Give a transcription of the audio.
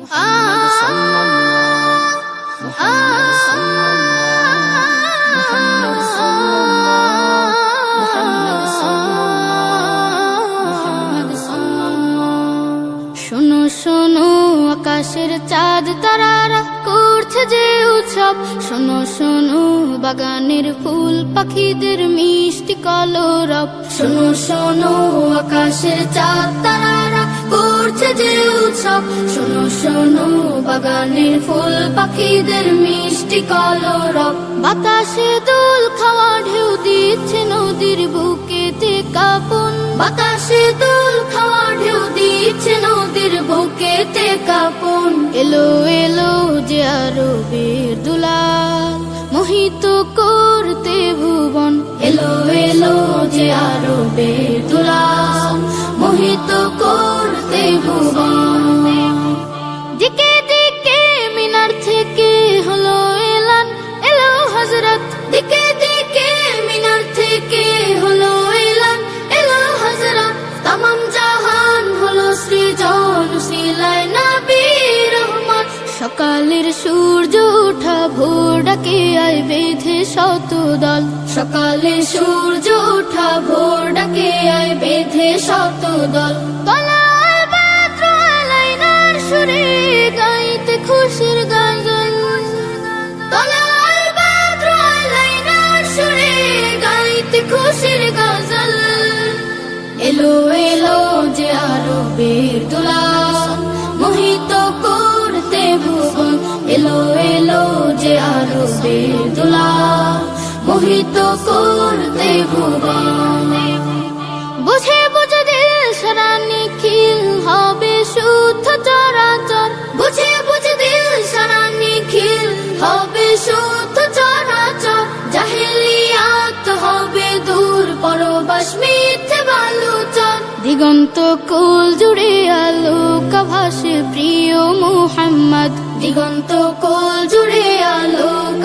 محمد صلى الله محمد صلى الله محمد صلى الله محمد صلى الله محمد صلى الله শোনো শোনো আকাশের চাঁদ তারারা করছে যে উৎসব শোনো শোনো বাগানের ফুল পাখিদের মিষ্টি কলরব শোনো শোনো আকাশের চাঁদ তারারা করছে যে উৎসব শোনো শোনো, বাগানের ফুল পাখিদের মিষ্টি কলরব। বাতাসে দোল খাওয়া ঢেউ দিচ্ছে নদীর বুকেতে কাপন। বাতাসে দোল খাওয়া ঢেউ দিচ্ছে নদীর বুকেতে কাপন। এলো এলো যে আরবের দুলাল, মোহিত করতে ভুবন। এলো এলো যে আরবের দুলাল। সকালের সূর্য ওঠা, ভোর ডাকে আয় বেঁধে শত দল সকালে সূর্য ওঠা, ভোর ডাকে আয় বেঁধে শত দল এলো এলো যে আরও বের দুলাল আরও বের দুলাল মোহিত করতে ভুবন বুঝে বুঝে দিল সারা নিখিল হবে শুদ্ধ চরাচর। বুঝে বুঝে দিল সারা নিখিল হবে শুদ্ধ চরাচর। জাহেলিয়াত হবে দূর পরবাস মিথ্যে বালুচর। দিগন্ত কুল জুড়ে আলোক ভাসে প্রিয় মুহাম্মদ। দিগন্ত কুল জুড়ে আলোক